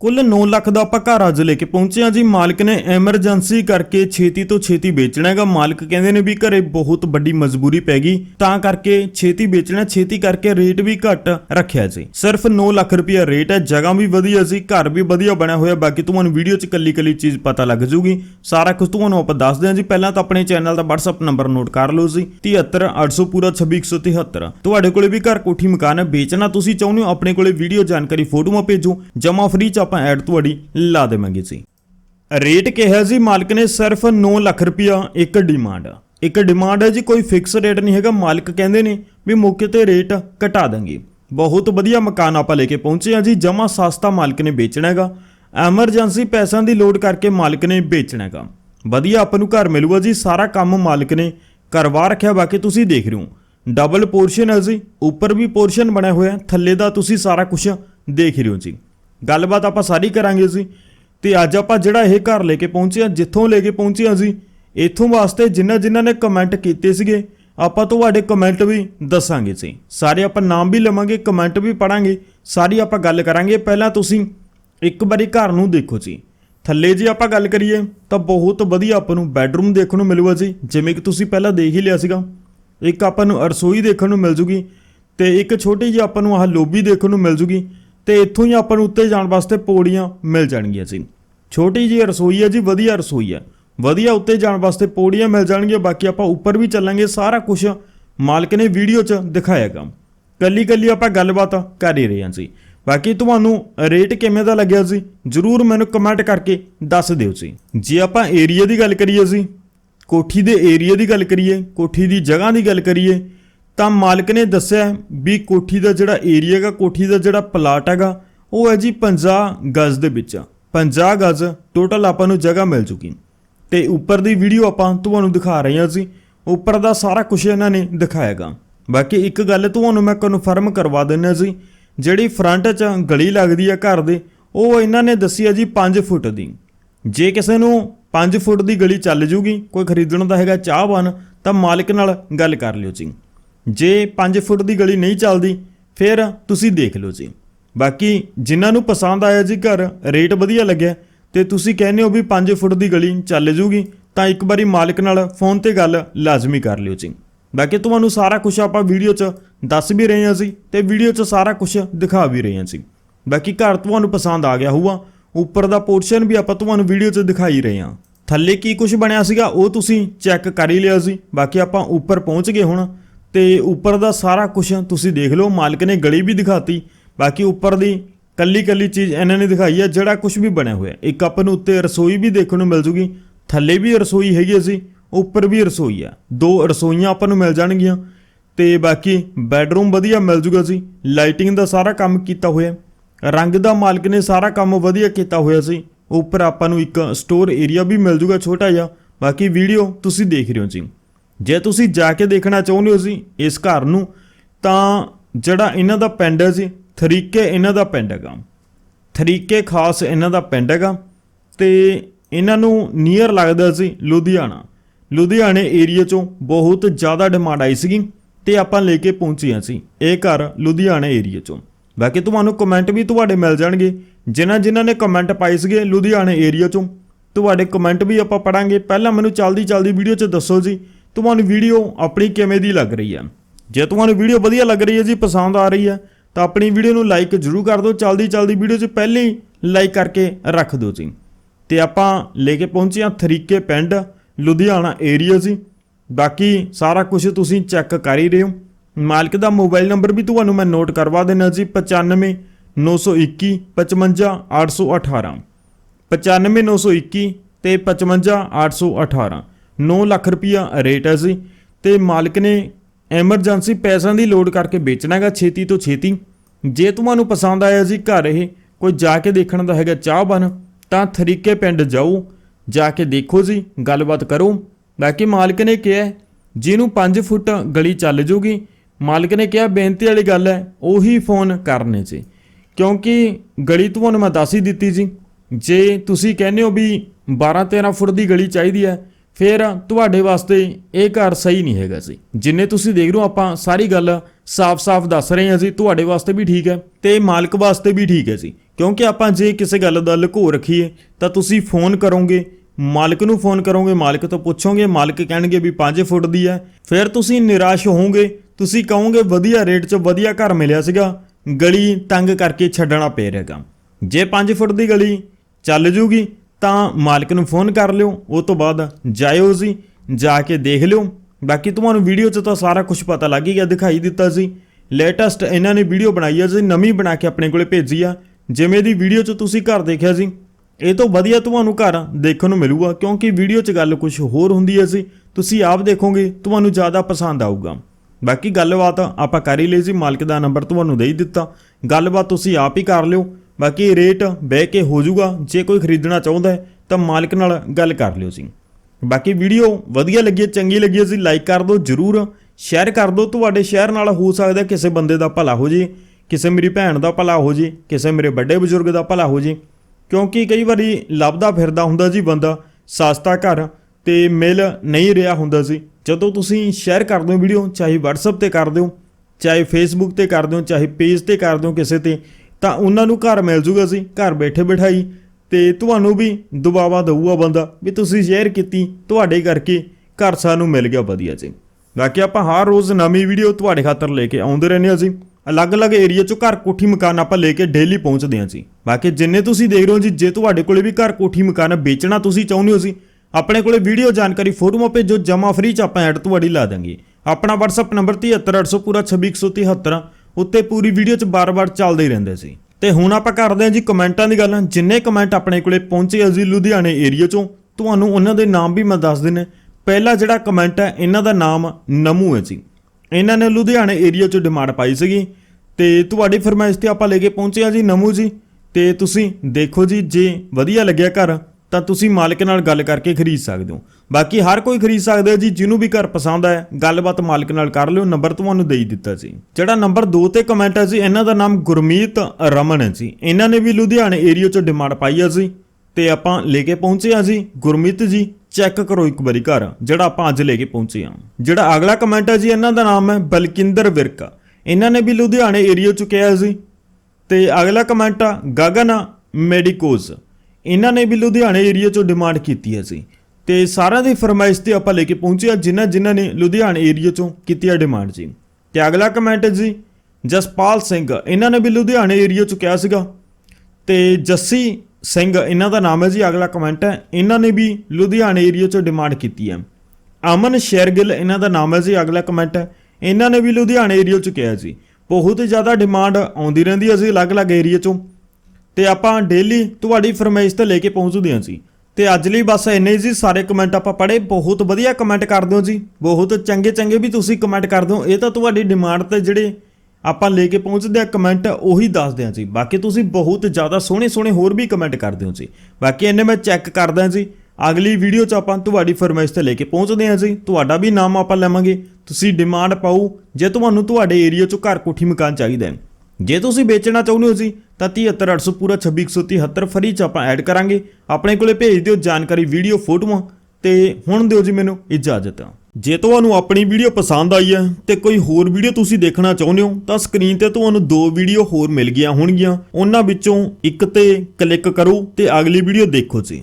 ਕੁੱਲ 9 ਲੱਖ ਦਾ ਆਪਾਂ ਘਰ ਅੱਜ ਲੈ ਕੇ ਪਹੁੰਚੇ ਹਾਂ ਜੀ। ਮਾਲਕ ਨੇ ਐਮਰਜੈਂਸੀ ਕਰਕੇ ਛੇਤੀ ਤੋਂ ਛੇਤੀ ਵੇਚਣਾ ਹੈਗਾ। ਮਾਲਕ ਕਹਿੰਦੇ ਨੇ ਵੀ ਘਰੇ ਬਹੁਤ ਵੱਡੀ ਮਜਬੂਰੀ ਪੈ ਗਈ। ਤਾਂ ਕਰਕੇ ਛੇਤੀ ਵੇਚਣਾ, ਛੇਤੀ ਕਰਕੇ ਰੇਟ ਵੀ ਘੱਟ ਰੱਖਿਆ ਜੀ। ਸਿਰਫ 9 ਲੱਖ ਰੁਪਇਆ ਰੇਟ ਹੈ। ਜਗ੍ਹਾ ਵੀ ਵਧੀਆ ਸੀ ਘਰ ਵੀ ਵਧੀਆ ਬਣਿਆ ਹੋਇਆ। ਬਾਕੀ ਤੁਹਾਨੂੰ ਵੀਡੀਓ 'ਚ ਕੱਲੀ ਕੱਲੀ ਚੀਜ਼ ਪਤਾ ਲੱਗ ਜੂਗੀ ਸਾਰਾ ਕੁਝ ਤੁਹਾਨੂੰ ਆਪਾਂ ਦੱਸਦੇ ਹਾਂ ਜੀ। ਪਹਿਲਾਂ ਤਾਂ ਆਪਣੇ ਚੈਨਲ ਦਾ WhatsApp ਨੰਬਰ ਨੋਟ ਕਰ ਲਓ ਜੀ। 73800 ਪੂਰਾ 26173 ਤੁਹਾਡੇ ਕੋਲੇ ਵੀ ਘਰ ਕੋਠੀ ਮਕਾਨ ਹੈ। ਵੇਚਣਾ ਤੁਸੀਂ ਚਾਹੁੰਦੇ ਹੋ, ਆਪਣੇ ਕੋਲੇ ਵੀਡੀਓ ਜਾਣਕਾਰੀ, ਫੋਟੋਆਂ ਭੇਜੋ। ਜਮਾ ਫ੍ਰੀ ਚ ਆਪਾਂ ਐਡ ਤੁਹਾਡੀ ਲਾ ਦੇਵਾਂਗੇ ਜੀ। ਰੇਟ ਕਿਹਾ ਜੀ, ਮਾਲਕ ਨੇ ਸਿਰਫ 9 ਲੱਖ ਰੁਪਇਆ, ਇੱਕ ਡਿਮਾਂਡ ਆ। ਇੱਕ ਡਿਮਾਂਡ ਹੈ ਜੀ, ਕੋਈ ਫਿਕਸ ਰੇਟ ਨਹੀਂ ਹੈਗਾ, ਮਾਲਕ ਕਹਿੰਦੇ ਨੇ ਵੀ ਮੌਕੇ ਤੇ ਰੇਟ ਘਟਾ ਦਾਂਗੇ। ਬਹੁਤ ਵਧੀਆ ਮਕਾਨ ਆਪਾਂ ਲੈ ਕੇ ਪਹੁੰਚੇ ਆ ਜੀ ਜਮਾ ਸਸਤਾ ਮਾਲਕ ਨੇ ਵੇਚਣਾ ਹੈਗਾ। ਐਮਰਜੈਂਸੀ ਪੈਸਿਆਂ ਦੀ ਲੋਡ ਕਰਕੇ ਮਾਲਕ ਨੇ ਵੇਚਣਾ ਹੈਗਾ। ਵਧੀਆ ਆਪਾਂ ਨੂੰ ਘਰ ਮਿਲੂਗਾ ਜੀ, ਸਾਰਾ ਕੰਮ ਮਾਲਕ ਨੇ ਕਰਵਾ ਰੱਖਿਆ, ਬਾਕੀ ਤੁਸੀਂ ਦੇਖ ਰਹੇ ਹੋ। ਡਬਲ ਪੋਰਸ਼ਨ ਹੈ ਜੀ, ਉੱਪਰ ਵੀ ਪੋਰਸ਼ਨ ਬਣਿਆ ਹੋਇਆ, ਥੱਲੇ ਦਾ ਤੁਸੀਂ ਸਾਰਾ ਕੁਝ ਦੇਖ ਰਹੇ ਹੋ ਜੀ। ਗੱਲਬਾਤ ਆਪਾਂ ਸਾਰੀ ਕਰਾਂਗੇ ਜੀ ਤੇ ਅੱਜ ਆਪਾਂ ਜਿਹੜਾ ਇਹ ਘਰ ਲੈ ਕੇ ਪਹੁੰਚੇ ਆ, ਜਿੱਥੋਂ ਲੈ ਕੇ ਪਹੁੰਚੇ ਆ ਜੀ ਇੱਥੋਂ ਵਾਸਤੇ ਜਿਨ੍ਹਾਂ ਜਿਨ੍ਹਾਂ ਨੇ ਕਮੈਂਟ ਕੀਤੇ ਸੀਗੇ, ਆਪਾਂ ਤੁਹਾਡੇ ਕਮੈਂਟ ਵੀ ਦੱਸਾਂਗੇ ਸੀ ਸਾਰੇ ਆਪਾਂ ਨਾਮ ਵੀ ਲਵਾਂਗੇ ਕਮੈਂਟ ਵੀ ਪੜਾਂਗੇ ਸਾਰੀ ਆਪਾਂ ਗੱਲ ਕਰਾਂਗੇ। ਪਹਿਲਾਂ ਤੁਸੀਂ ਇੱਕ ਵਾਰੀ ਘਰ ਨੂੰ ਦੇਖੋ ਜੀ। ਥੱਲੇ ਜੇ ਆਪਾਂ ਗੱਲ ਕਰੀਏ, ਤਾਂ ਬਹੁਤ ਵਧੀਆ ਆਪਾਂ ਨੂੰ ਬੈੱਡਰੂਮ ਦੇਖਣ ਨੂੰ ਮਿਲੂਗਾ ਜੀ। ਜਿਵੇਂ ਕਿ ਤੁਸੀਂ ਪਹਿਲਾਂ ਦੇਖ ਹੀ ਲਿਆ ਸੀਗਾ। ਇੱਕ ਆਪਾਂ ਨੂੰ ਰਸੋਈ ਦੇਖਣ ਨੂੰ ਮਿਲ ਜੂਗੀ, ਤੇ ਇੱਕ ਛੋਟੀ ਜਿਹੀ ਆਪਾਂ ਨੂੰ ਆਹ ਲੋਬੀ ਦੇਖਣ ਨੂੰ ਮਿਲ ਜੂਗੀ। ਤੇ ਇੱਥੋਂ ਹੀ ਆਪਾਂ ਨੂੰ ਉੱਤੇ ਜਾਣ ਵਾਸਤੇ ਪੌੜੀਆਂ ਮਿਲ ਜਾਣਗੀਆਂ ਜੀ। ਛੋਟੀ ਜਿਹੀ ਰਸੋਈ ਹੈ ਜੀ, ਵਧੀਆ ਰਸੋਈ ਹੈ। ਵਧੀਆ ਉੱਤੇ ਜਾਣ ਵਾਸਤੇ ਪੌੜੀਆਂ ਮਿਲ ਜਾਣਗੀਆਂ, ਬਾਕੀ ਆਪਾਂ ਉੱਪਰ ਵੀ ਚੱਲਾਂਗੇ, ਸਾਰਾ ਕੁਝ ਮਾਲਕ ਨੇ ਵੀਡੀਓ 'ਚ ਦਿਖਾਇਆਗਾ ਕੱਲੀ ਕੱਲੀ ਆਪਾਂ ਗੱਲਬਾਤ ਕਰ ਹੀ ਰਹੇ ਹਾਂ ਜੀ। ਬਾਕੀ ਤੁਹਾਨੂੰ ਰੇਟ ਕਿਵੇਂ ਦਾ ਲੱਗਿਆ ਜੀ, ਜਰੂਰ ਮੈਨੂੰ ਕਮੈਂਟ ਕਰਕੇ ਦੱਸ ਦਿਓ ਜੀ। ਜੇ ਆਪਾਂ ਏਰੀਆ ਦੀ ਗੱਲ ਕਰੀਏ ਜੀ, ਕੋਠੀ ਦੇ ਏਰੀਆ ਦੀ ਗੱਲ ਕਰੀਏ, ਕੋਠੀ ਦੀ ਜਗ੍ਹਾ ਦੀ ਗੱਲ ਕਰੀਏ ਤਾਂ ਮਾਲਕ ਨੇ ਦੱਸਿਆ ਵੀ ਕੋਠੀ ਦਾ ਜਿਹੜਾ ਏਰੀਆ ਹੈਗਾ, ਕੋਠੀ ਦਾ ਜਿਹੜਾ ਪਲਾਟ ਹੈਗਾ, ਉਹ ਹੈ ਜੀ 50 ਗਜ਼ ਦੇ ਵਿੱਚ 50 ਗਜ਼ ਟੋਟਲ ਆਪਾਂ ਨੂੰ ਜਗ੍ਹਾ ਮਿਲ ਚੁੱਕੀ ਤੇ ਉੱਪਰ ਦੀ ਵੀਡੀਓ ਆਪਾਂ ਤੁਹਾਨੂੰ ਦਿਖਾ ਰਹੇ ਹਾਂ ਜੀ। ਉੱਪਰ ਦਾ ਸਾਰਾ ਕੁਝ ਇਹਨਾਂ ਨੇ ਦਿਖਾਇਆਗਾ ਬਾਕੀ ਇੱਕ ਗੱਲ ਤੁਹਾਨੂੰ ਮੈਂ ਕਨਫਰਮ ਕਰਵਾ ਦਿੰਦਾ ਜੀ। ਜਿਹੜੀ ਫਰੰਟ 'ਚ ਗਲੀ ਲੱਗਦੀ ਹੈ ਘਰ ਦੇ, ਉਹ ਇਹਨਾਂ ਨੇ ਦੱਸੀ ਹੈ ਜੀ 5 ਫੁੱਟ ਦੀ। ਜੇ ਕਿਸੇ ਨੂੰ 5 ਫੁੱਟ ਦੀ ਗਲੀ ਚੱਲ ਜੂਗੀ, ਕੋਈ ਖਰੀਦਣ ਦਾ ਹੈਗਾ ਚਾਹਵਾਨ, ਤਾਂ ਮਾਲਕ ਨਾਲ ਗੱਲ ਕਰ ਲਿਓ ਜੀ। ਜੇ 5 ਫੁੱਟ ਦੀ ਗਲੀ ਨਹੀਂ ਚੱਲਦੀ, ਫਿਰ ਤੁਸੀਂ ਦੇਖ ਲਓ ਜੀ। ਬਾਕੀ ਜਿਨ੍ਹਾਂ ਨੂੰ ਪਸੰਦ ਆਇਆ ਜੀ ਘਰ, ਰੇਟ ਵਧੀਆ ਲੱਗਿਆ, ਤੇ ਤੁਸੀਂ ਕਹਿੰਦੇ ਹੋ ਵੀ 5 ਫੁੱਟ ਦੀ ਗਲੀ ਚੱਲ ਜੂਗੀ, ਤਾਂ ਇੱਕ ਵਾਰੀ ਮਾਲਕ ਨਾਲ ਫੋਨ ਤੇ ਗੱਲ ਲਾਜ਼ਮੀ ਕਰ ਲਿਓ ਜੀ। ਬਾਕੀ ਤੁਹਾਨੂੰ ਸਾਰਾ ਕੁਝ ਆਪਾਂ ਵੀਡੀਓ 'ਚ ਦੱਸ ਵੀ ਰਹੇ ਹਾਂ ਜੀ, ਤੇ ਵੀਡੀਓ 'ਚ ਸਾਰਾ ਕੁਝ ਦਿਖਾ ਵੀ ਰਹੇ ਹਾਂ ਜੀ। ਬਾਕੀ ਘਰ ਤੁਹਾਨੂੰ ਪਸੰਦ ਆ ਗਿਆ ਹੋਊਗਾ, ਉੱਪਰ ਦਾ ਪੋਰਸ਼ਨ ਵੀ ਆਪਾਂ ਤੁਹਾਨੂੰ ਵੀਡੀਓ 'ਚ ਦਿਖਾਈ ਰਹੇ ਹਾਂ। ਥੱਲੇ ਕੀ ਕੁਝ ਬਣਿਆ ਸੀਗਾ, ਉਹ ਤੁਸੀਂ ਚੈੱਕ ਕਰ ਹੀ ਲਿਆ ਸੀ ਬਾਕੀ ਆਪਾਂ ਉੱਪਰ ਪਹੁੰਚ ਗਏ ਹੁਣ ਤੇ ਉੱਪਰ ਦਾ ਸਾਰਾ ਕੁਝ ਤੁਸੀਂ ਦੇਖ ਲਓ, ਮਾਲਕ ਨੇ ਗਲੀ ਵੀ ਦਿਖਾਤੀ, ਬਾਕੀ ਉੱਪਰ ਦੀ ਕੱਲੀ ਕੱਲੀ ਚੀਜ਼ ਇਹਨਾਂ ਨੇ ਦਿਖਾਈ ਹੈ ਜਿਹੜਾ ਕੁਝ ਵੀ ਬਣਿਆ ਹੋਇਆ। ਇੱਕ ਆਪਾਂ ਨੂੰ ਉੱਤੇ ਰਸੋਈ ਵੀ ਦੇਖਣ ਨੂੰ ਮਿਲ ਜੂਗੀ, ਥੱਲੇ ਵੀ ਰਸੋਈ ਹੈਗੀ ਸੀ ਉੱਪਰ ਵੀ ਰਸੋਈ ਆ। ਦੋ ਰਸੋਈਆਂ ਆਪਾਂ ਨੂੰ ਮਿਲ ਜਾਣਗੀਆਂ ਤੇ ਬਾਕੀ ਬੈੱਡਰੂਮ ਵਧੀਆ ਮਿਲ ਜੂਗਾ ਸੀ ਲਾਈਟਿੰਗ ਦਾ ਸਾਰਾ ਕੰਮ ਕੀਤਾ ਹੋਇਆ, ਰੰਗ ਦਾ ਮਾਲਕ ਨੇ ਸਾਰਾ ਕੰਮ ਵਧੀਆ ਕੀਤਾ ਹੋਇਆ ਸੀ ਉੱਪਰ ਆਪਾਂ ਨੂੰ ਇੱਕ ਸਟੋਰ ਏਰੀਆ ਵੀ ਮਿਲ ਜੂਗਾ ਛੋਟਾ ਜਿਹਾ, ਬਾਕੀ ਵੀਡੀਓ ਤੁਸੀਂ ਦੇਖ ਰਹੇ ਹੋ ਜੀ। ਜੇ ਤੁਸੀਂ ਜਾ ਕੇ ਦੇਖਣਾ ਚਾਹੁੰਦੇ ਹੋ ਜੀ ਇਸ ਘਰ ਨੂੰ, ਤਾਂ ਜਿਹੜਾ ਇਹਨਾਂ ਦਾ ਪਿੰਡ ਹੈ ਜੀ, ਥਰੀਕੇ ਇਹਨਾਂ ਦਾ ਪਿੰਡ ਹੈਗਾ। ਥਰੀਕੇ ਖਾਸ ਇਹਨਾਂ ਦਾ ਪਿੰਡ ਹੈਗਾ ਤੇ ਇਹਨਾਂ ਨੂੰ ਨੀਅਰ ਲੱਗਦਾ ਸੀ ਲੁਧਿਆਣਾ। ਲੁਧਿਆਣੇ ਏਰੀਆ ਚੋਂ ਬਹੁਤ ਜ਼ਿਆਦਾ ਡਿਮਾਂਡ ਆਈ ਸੀਗੀ ਤੇ ਆਪਾਂ ਲੈ ਕੇ ਪਹੁੰਚੀਆਂ ਸੀ ਇਹ ਘਰ ਲੁਧਿਆਣੇ ਏਰੀਆ ਚੋਂ। ਬਾਕੀ ਤੁਹਾਨੂੰ ਕਮੈਂਟ ਵੀ ਤੁਹਾਡੇ ਮਿਲ ਜਾਣਗੇ। ਜਿਨ੍ਹਾਂ ਜਿਨ੍ਹਾਂ ਨੇ ਕਮੈਂਟ ਪਾਈ ਸੀਗੇ ਲੁਧਿਆਣੇ ਏਰੀਆ ਚੋਂ, ਤੁਹਾਡੇ ਕਮੈਂਟ ਵੀ ਆਪਾਂ ਪੜਾਂਗੇ ਪਹਿਲਾਂ ਮੈਨੂੰ ਚਲਦੀ ਚਲਦੀ ਵੀਡੀਓ 'ਚ ਦੱਸੋ ਜੀ ਤੁਹਾਨੂੰ ਵੀਡੀਓ ਆਪਣੀ ਕਿਵੇਂ ਦੀ ਲੱਗ ਰਹੀ ਹੈ? ਜੇ ਤੁਹਾਨੂੰ ਵੀਡੀਓ ਵਧੀਆ ਲੱਗ ਰਹੀ ਹੈ ਜੀ, ਪਸੰਦ ਆ ਰਹੀ ਹੈ, ਤਾਂ ਆਪਣੀ ਵੀਡੀਓ ਨੂੰ ਲਾਈਕ ਜ਼ਰੂਰ ਕਰ ਦਿਓ। ਚਲਦੀ ਚਲਦੀ ਵੀਡੀਓ 'ਚ ਪਹਿਲੇ ਹੀ ਲਾਈਕ ਕਰਕੇ ਰੱਖ ਦਿਓ ਜੀ। ਤੇ ਆਪਾਂ ਲੈ ਕੇ ਪਹੁੰਚੇ ਹਾਂ ਥਰੀਕੇ ਪਿੰਡ, ਲੁਧਿਆਣਾ ਏਰੀਆ ਜੀ। ਬਾਕੀ ਸਾਰਾ ਕੁਝ ਤੁਸੀਂ ਚੈੱਕ ਕਰ ਹੀ ਰਹੇ ਹੋ। ਮਾਲਕ ਦਾ ਮੋਬਾਈਲ ਨੰਬਰ ਵੀ ਤੁਹਾਨੂੰ ਮੈਂ ਨੋਟ ਕਰਵਾ ਦੇਣਾ ਜੀ 95 921 55 818 95921 ਤੇ 55 818 9 ਲੱਖ ਰੁਪਇਆ ਰੇਟ ਹੈ ਜੀ। ਤੇ ਮਾਲਕ ਨੇ ਐਮਰਜੈਂਸੀ ਪੈਸਿਆਂ ਦੀ ਲੋਡ ਕਰਕੇ ਵੇਚਣਾ ਹੈਗਾ ਛੇਤੀ ਤੋਂ ਛੇਤੀ। ਜੇ ਤੁਹਾਨੂੰ ਪਸੰਦ ਆਇਆ ਜੀ ਘਰ ਇਹ, ਕੋਈ ਜਾ ਕੇ ਦੇਖਣ ਦਾ ਹੈਗਾ ਚਾਹ ਤਾਂ ਥਰੀਕੇ ਪਿੰਡ ਜਾਓ। ਜਾ ਕੇ ਦੇਖੋ ਜੀ, ਗੱਲਬਾਤ ਕਰੋ। ਬਾਕੀ ਮਾਲਕ ਨੇ ਕਿਹਾ, ਜਿਹਨੂੰ 5 ਫੁੱਟ ਗਲੀ ਚੱਲ ਜੂਗੀ, ਮਾਲਕ ਨੇ ਕਿਹਾ, ਬੇਨਤੀ ਵਾਲੀ ਗੱਲ ਹੈ, ਉਹੀ ਫੋਨ ਕਰਨੇ ਜੀ। ਕਿਉਂਕਿ ਗਲੀ ਤੁਹਾਨੂੰ ਮੈਂ ਦੱਸ ਹੀ ਦਿੱਤੀ ਜੀ। ਜੇ ਤੁਸੀਂ ਕਹਿੰਦੇ ਹੋ ਵੀ 12 13 ਫੁੱਟ ਦੀ ਗਲੀ ਚਾਹੀਦੀ ਹੈ ਫਿਰ ਤੁਹਾਡੇ ਵਾਸਤੇ ਇਹ ਘਰ ਸਹੀ ਨਹੀਂ ਹੈਗਾ ਜੀ ਜਿੰਨੇ ਤੁਸੀਂ ਦੇਖ ਰਹੇ ਹੋ, ਆਪਾਂ ਸਾਰੀ ਗੱਲ ਸਾਫ਼-ਸਾਫ਼ ਦੱਸ ਰਹੇ ਹਾਂ ਜੀ। ਤੁਹਾਡੇ ਵਾਸਤੇ ਵੀ ਠੀਕ ਹੈ ਤੇ ਮਾਲਕ ਵਾਸਤੇ ਵੀ ਠੀਕ ਹੈ ਜੀ। ਕਿਉਂਕਿ ਆਪਾਂ ਜੇ ਕਿਸੇ ਗੱਲ ਦਾ ਲੁਕੋ ਰੱਖੀਏ, ਤਾਂ ਤੁਸੀਂ ਫੋਨ ਕਰੋਗੇ, ਮਾਲਕ ਨੂੰ ਫੋਨ ਕਰੋਗੇ, ਮਾਲਕ ਤੋਂ ਪੁੱਛੋਗੇ, ਮਾਲਕ ਕਹਿਣਗੇ ਵੀ 5 ਫੁੱਟ ਦੀ ਹੈ। ਫਿਰ ਤੁਸੀਂ ਨਿਰਾਸ਼ ਹੋਵੋਗੇ, ਤੁਸੀਂ ਕਹੋਗੇ ਵਧੀਆ ਰੇਟ 'ਚ ਵਧੀਆ ਘਰ ਮਿਲਿਆ ਸੀਗਾ, ਗਲੀ ਤੰਗ ਕਰਕੇ ਛੱਡਣਾ ਪੈ ਰਿਹਾਗਾ ਜੇ 5 ਫੁੱਟ ਦੀ ਗਲੀ ਚੱਲ ਜੂਗੀ ਤਾਂ ਮਾਲਕ ਨੂੰ ਫੋਨ ਕਰ ਲਿਓ, ਉਹ ਤੋਂ ਬਾਅਦ ਜਾਇਓ ਜੀ, ਜਾ ਕੇ ਦੇਖ ਲਿਓ। ਬਾਕੀ ਤੁਹਾਨੂੰ ਵੀਡੀਓ 'ਚ ਤਾਂ ਸਾਰਾ ਕੁਝ ਪਤਾ ਲੱਗ ਹੀ ਗਿਆ, ਦਿਖਾਈ ਦਿੱਤਾ ਸੀ ਲੇਟੈਸਟ ਇਹਨਾਂ ਨੇ ਵੀਡੀਓ ਬਣਾਈ ਹੈ ਜੀ, ਨਵੀਂ ਬਣਾ ਕੇ ਆਪਣੇ ਕੋਲੇ ਭੇਜੀ ਆ। ਜਿਵੇਂ ਦੀ ਵੀਡੀਓ 'ਚ ਤੁਸੀਂ ਘਰ ਦੇਖਿਆ ਸੀ ਇਹ ਤੋਂ ਵਧੀਆ ਤੁਹਾਨੂੰ ਘਰ ਦੇਖਣ ਨੂੰ ਮਿਲੂਗਾ, ਕਿਉਂਕਿ ਵੀਡੀਓ 'ਚ ਗੱਲ ਕੁਝ ਹੋਰ ਹੁੰਦੀ ਹੈ ਸੀ ਤੁਸੀਂ ਆਪ ਦੇਖੋਗੇ, ਤੁਹਾਨੂੰ ਜ਼ਿਆਦਾ ਪਸੰਦ ਆਊਗਾ। ਬਾਕੀ ਗੱਲਬਾਤ ਆਪਾਂ ਕਰ ਹੀ ਲਈ ਸੀ ਮਾਲਕ ਦਾ ਨੰਬਰ ਤੁਹਾਨੂੰ ਦੇ ਹੀ ਦਿੱਤਾ। ਗੱਲਬਾਤ ਤੁਸੀਂ ਆਪ ਹੀ ਕਰ ਲਿਓ। ਬਾਕੀ ਰੇਟ ਬਹਿ ਕੇ ਹੋ ਜਾਊਗਾ। ਜੇ ਕੋਈ ਖਰੀਦਣਾ ਚਾਹੁੰਦਾ ਹੈ, ਤਾਂ ਮਾਲਕ ਨਾਲ ਗੱਲ ਕਰ ਲਿਓ ਜੀ। ਬਾਕੀ ਵੀਡੀਓ ਵਧੀਆ ਲੱਗੀ ਚੰਗੀ ਲੱਗੀ ਹੈ ਜੀ ਲਾਈਕ ਕਰ ਦਿਓ ਜਰੂਰ। ਸ਼ੇਅਰ ਕਰ ਦਿਓ, ਤੁਹਾਡੇ ਸ਼ੇਅਰ ਨਾਲ ਹੋ ਸਕਦਾ ਕਿਸੇ ਬੰਦੇ ਦਾ ਭਲਾ ਹੋ ਜੇ, ਕਿਸੇ ਮੇਰੀ ਭੈਣ ਦਾ ਭਲਾ ਹੋ ਜੇ, ਕਿਸੇ ਮੇਰੇ ਵੱਡੇ ਬਜ਼ੁਰਗ ਦਾ ਭਲਾ ਹੋ ਜੇ। ਕਿਉਂਕਿ ਕਈ ਵਾਰੀ ਲੱਭਦਾ ਫਿਰਦਾ ਹੁੰਦਾ ਜੀ ਬੰਦਾ, ਸਸਤਾ ਘਰ ਤੇ ਮਿਲ ਨਹੀਂ ਰਿਹਾ ਹੁੰਦਾ ਸੀ ਜਦੋਂ ਤੁਸੀਂ ਸ਼ੇਅਰ ਕਰ ਦਿਓ ਵੀਡੀਓ, ਚਾਹੇ WhatsApp ਤੇ ਕਰ ਦਿਓ, ਚਾਹੇ Facebook ਤੇ ਕਰ ਦਿਓ, ਚਾਹੇ ਪੇਜ ਤੇ ਕਰ ਦਿਓ ਕਿਸੇ ਤੇ ਤਾਂ ਉਹਨਾਂ ਨੂੰ ਘਰ ਮਿਲ ਜੂਗਾ ਸੀ, ਘਰ ਬੈਠੇ ਬਿਠਾਈ। ਤੇ ਤੁਹਾਨੂੰ ਵੀ ਦਬਾਵਾ ਦਊਗਾ ਬੰਦਾ ਵੀ ਤੁਸੀਂ ਸ਼ੇਅਰ ਕੀਤੀ, ਤੁਹਾਡੇ ਕਰਕੇ ਘਰ ਸਾਨੂੰ ਮਿਲ ਗਿਆ ਵਧੀਆ ਜੀ। ਬਾਕੀ ਆਪਾਂ ਹਰ ਰੋਜ਼ ਨਵੀਂ ਵੀਡੀਓ ਤੁਹਾਡੇ ਖਾਤਰ ਲੈ ਕੇ ਆਉਂਦੇ ਰਹਿੰਦੇ ਹਾਂ ਜੀ। ਅਲੱਗ-ਅਲੱਗ ਏਰੀਆ ਚੋਂ ਘਰ ਕੋਠੀ ਮਕਾਨ ਆਪਾਂ ਲੈ ਕੇ ਡੇਲੀ ਪਹੁੰਚਦੇ ਹਾਂ ਜੀ। ਬਾਕੀ ਜਿੰਨੇ ਤੁਸੀਂ ਦੇਖ ਰਹੇ ਹੋ ਜੀ, ਜੇ ਤੁਹਾਡੇ ਕੋਲੇ ਵੀ ਘਰ ਕੋਠੀ ਮਕਾਨ ਵੇਚਣਾ ਤੁਸੀਂ ਚਾਹੁੰਦੇ ਹੋ ਜੀ, ਆਪਣੇ ਕੋਲੇ ਵੀਡੀਓ ਜਾਣਕਾਰੀ ਫੋਟੋਆਂ ਭੇਜੋ ਜਮਾ ਫ੍ਰੀ ਚ ਆਪਾਂ ਐਡ ਤੁਹਾਡੀ ਲਾ ਦਾਂਗੇ। ਆਪਣਾ WhatsApp ਨੰਬਰ 73800 ਪੂਰਾ 26173 ਉੱਤੇ ਪੂਰੀ ਵੀਡੀਓ ਚ ਬਾਰ-ਬਾਰ ਚੱਲਦੇ ਹੀ ਰਹਿੰਦੇ ਸੀ। ਤੇ ਹੁਣ ਆਪਾਂ ਕਰਦੇ ਹਾਂ ਜੀ ਕਮੈਂਟਾਂ ਦੀ ਗੱਲ। ਜਿੰਨੇ ਕਮੈਂਟ ਆਪਣੇ ਕੋਲੇ ਪਹੁੰਚੇ ਆ ਜੀ ਲੁਧਿਆਣੇ ਏਰੀਆ ਚੋਂ, ਤੁਹਾਨੂੰ ਉਹਨਾਂ ਦੇ ਨਾਮ ਵੀ ਮੈਂ ਦੱਸ ਦਿੰਨੇ ਪਹਿਲਾ ਜਿਹੜਾ ਕਮੈਂਟ ਹੈ, ਇਹਨਾਂ ਦਾ ਨਾਮ ਨਮੂ ਹੈ ਜੀ। ਇਹਨਾਂ ਨੇ ਲੁਧਿਆਣੇ ਏਰੀਆ ਚੋਂ ਡਿਮਾਂਡ ਪਾਈ ਸੀਗੀ। ਤੇ ਤੁਹਾਡੀ ਫਰਮਾਇਸ਼ ਤੇ ਆਪਾਂ ਲੈ ਕੇ ਪਹੁੰਚੇ ਆ ਜੀ ਨਮੂ ਜੀ। ਤੇ ਤੁਸੀਂ ਦੇਖੋ ਜੀ, ਜੇ ਵਧੀਆ ਲੱਗਿਆ ਘਰ ਤਾਂ ਤੁਸੀਂ ਮਾਲਕ ਨਾਲ ਗੱਲ ਕਰਕੇ ਖਰੀਦ ਸਕਦੇ ਹੋ। ਬਾਕੀ ਹਰ ਕੋਈ ਖਰੀਦ ਸਕਦਾ ਜੀ, ਜਿਹਨੂੰ ਵੀ ਘਰ ਪਸੰਦ ਆਇਆ, ਗੱਲਬਾਤ ਮਾਲਕ ਨਾਲ ਕਰ ਲਿਓ, ਨੰਬਰ ਤੁਹਾਨੂੰ ਦੇ ਦਿੱਤਾ ਸੀ। ਜਿਹੜਾ ਨੰਬਰ 2 ਤੇ ਕਮੈਂਟ ਹੈ ਜੀ, ਇਹਨਾਂ ਦਾ ਨਾਮ ਗੁਰਮੀਤ ਰਮਨ ਹੈ ਜੀ। ਇਹਨਾਂ ਨੇ ਵੀ ਲੁਧਿਆਣੇ ਏਰੀਆ ਚੋਂ ਡਿਮਾਂਡ ਪਾਈ ਹੈ ਜੀ, ਤੇ ਆਪਾਂ ਲੈ ਕੇ ਪਹੁੰਚੇ ਆ ਜੀ। ਗੁਰਮੀਤ ਜੀ ਚੈੱਕ ਕਰੋ ਇੱਕ ਵਾਰੀ ਘਰ, ਜਿਹੜਾ ਆਪਾਂ ਅੱਜ ਲੈ ਕੇ ਪਹੁੰਚੇ ਆ। ਜਿਹੜਾ ਅਗਲਾ ਕਮੈਂਟ ਹੈ ਜੀ, ਇਹਨਾਂ ਦਾ ਨਾਮ ਹੈ ਬਲਕਿੰਦਰ ਵਿਰਕਾ। ਇਹਨਾਂ ਨੇ ਵੀ ਲੁਧਿਆਣੇ ਏਰੀਆ ਚ ਕਿਹਾ ਸੀ ਤੇ ਅਗਲਾ ਕਮੈਂਟ ਆ ਗਗਨ ਮੈਡੀਕੋਜ਼। ਇਹਨਾਂ ਨੇ ਵੀ ਲੁਧਿਆਣੇ ਏਰੀਆ ਚੋਂ ਡਿਮਾਂਡ ਕੀਤੀ ਹੈ ਸੀ ਤੇ ਸਾਰਿਆਂ ਦੀ ਫਰਮਾਇਸ਼ ਤੇ ਆਪਾਂ ਲੈ ਕੇ ਪਹੁੰਚਿਆ ਜਿਨ੍ਹਾਂ ਜਿਨ੍ਹਾਂ ਨੇ ਲੁਧਿਆਣੇ ਏਰੀਆ ਚੋਂ ਕੀਤੀ ਹੈ ਡਿਮਾਂਡ ਜੀ। ਤੇ ਅਗਲਾ ਕਮੈਂਟ ਜੀ, ਜਸਪਾਲ ਸਿੰਘ। ਇਹਨਾਂ ਨੇ ਵੀ ਲੁਧਿਆਣੇ ਏਰੀਆ ਚੋਂ ਕਿਹਾ ਸੀਗਾ। ਤੇ ਜੱਸੀ ਸਿੰਘ, ਇਹਨਾਂ ਦਾ ਨਾਮ ਹੈ ਜੀ, ਅਗਲਾ ਕਮੈਂਟ ਹੈ। ਇਹਨਾਂ ਨੇ ਵੀ ਲੁਧਿਆਣੇ ਏਰੀਆ ਚੋਂ ਡਿਮਾਂਡ ਕੀਤੀ ਹੈ। ਅਮਨ ਸ਼ੇਰਗਿੱਲ, ਇਹਨਾਂ ਦਾ ਨਾਮ ਹੈ ਜੀ, ਅਗਲਾ ਕਮੈਂਟ ਹੈ। ਇਹਨਾਂ ਨੇ ਵੀ ਲੁਧਿਆਣੇ ਏਰੀਆ ਚੋਂ ਕਿਹਾ ਜੀ। ਬਹੁਤ ਜ਼ਿਆਦਾ ਡਿਮਾਂਡ ਆਉਂਦੀ ਰਹਿੰਦੀ ਹੈ ਜੀ, ਅਲੱਗ-ਅਲੱਗ ਏਰੀਆ ਚੋਂ। ਤੇ ਆਪਾਂ ਡੇਲੀ ਤੁਹਾਡੀ ਫਰਮਾਇਸ਼ ਤੇ ਲੈ ਕੇ ਪਹੁੰਚਦੇ ਹਾਂ ਜੀ। ਤੇ ਅੱਜ ਲਈ ਬਸ ਇੰਨੇ ਜੀ, ਸਾਰੇ ਕਮੈਂਟ ਆਪਾਂ ਪੜ੍ਹੇ। ਬਹੁਤ ਵਧੀਆ ਕਮੈਂਟ ਕਰਦੇ ਹੋ ਜੀ। ਬਹੁਤ ਚੰਗੇ ਚੰਗੇ ਵੀ ਤੁਸੀਂ ਕਮੈਂਟ ਕਰਦੇ ਹੋ। ਇਹ ਤਾਂ ਤੁਹਾਡੀ ਡਿਮਾਂਡ ਤੇ ਜਿਹੜੇ ਆਪਾਂ ਲੈ ਕੇ ਪਹੁੰਚਦੇ ਆ ਕਮੈਂਟ ਉਹੀ ਦੱਸਦੇ ਆ ਜੀ। ਬਾਕੀ ਤੁਸੀਂ ਬਹੁਤ ਜ਼ਿਆਦਾ ਸੋਹਣੇ ਸੋਹਣੇ ਹੋਰ ਵੀ ਕਮੈਂਟ ਕਰਦੇ ਹੋ ਜੀ। ਬਾਕੀ ਇੰਨੇ ਮੈਂ ਚੈੱਕ ਕਰਦਾ ਜੀ। ਅਗਲੀ ਵੀਡੀਓ 'ਚ ਆਪਾਂ ਤੁਹਾਡੀ ਫਰਮਾਇਸ਼ ਤੇ ਲੈ ਕੇ ਪਹੁੰਚਦੇ ਹਾਂ ਜੀ। ਤੁਹਾਡਾ ਵੀ ਨਾਮ ਆਪਾਂ ਲਵਾਂਗੇ। ਤੁਸੀਂ ਡਿਮਾਂਡ ਪਾਓ। ਜੇ ਤੁਹਾਨੂੰ ਤੁਹਾਡੇ ਏਰੀਆ 'ਚੋਂ ਘਰ ਕੋਠੀ ਮਕਾਨ ਚਾਹੀਦਾ ਹੈ ਜੇ ਤੁਸੀਂ ਵੇਚਣਾ ਚਾਹੁੰਦੇ ਹੋ ਜੀ, ਤਾਂ 73800 ਪੂਰਾ 26173 ਫਰੀ 'ਚ ਆਪਾਂ ਐਡ ਕਰਾਂਗੇ। ਆਪਣੇ ਕੋਲੇ ਭੇਜ ਦਿਓ ਜਾਣਕਾਰੀ ਵੀਡੀਓ, ਫੋਟੋਆਂ, ਤੇ ਹੁਣ ਦਿਓ ਜੀ ਮੈਨੂੰ ਇਜਾਜ਼ਤ। ਜੇ ਤੁਹਾਨੂੰ ਆਪਣੀ ਵੀਡੀਓ ਪਸੰਦ ਆਈ ਹੈ ਤੇ ਕੋਈ ਹੋਰ ਵੀਡੀਓ ਤੁਸੀਂ ਦੇਖਣਾ ਚਾਹੁੰਦੇ ਹੋ, ਤਾਂ ਸਕਰੀਨ ਤੇ ਤੁਹਾਨੂੰ ਦੋ ਵੀਡੀਓ ਹੋਰ ਮਿਲ ਗਈਆਂ ਹੋਣਗੀਆਂ। ਉਹਨਾਂ ਵਿੱਚੋਂ ਇੱਕ ਤੇ ਕਲਿੱਕ ਕਰੋ ਤੇ ਅਗਲੀ ਵੀਡੀਓ ਦੇਖੋ ਜੀ।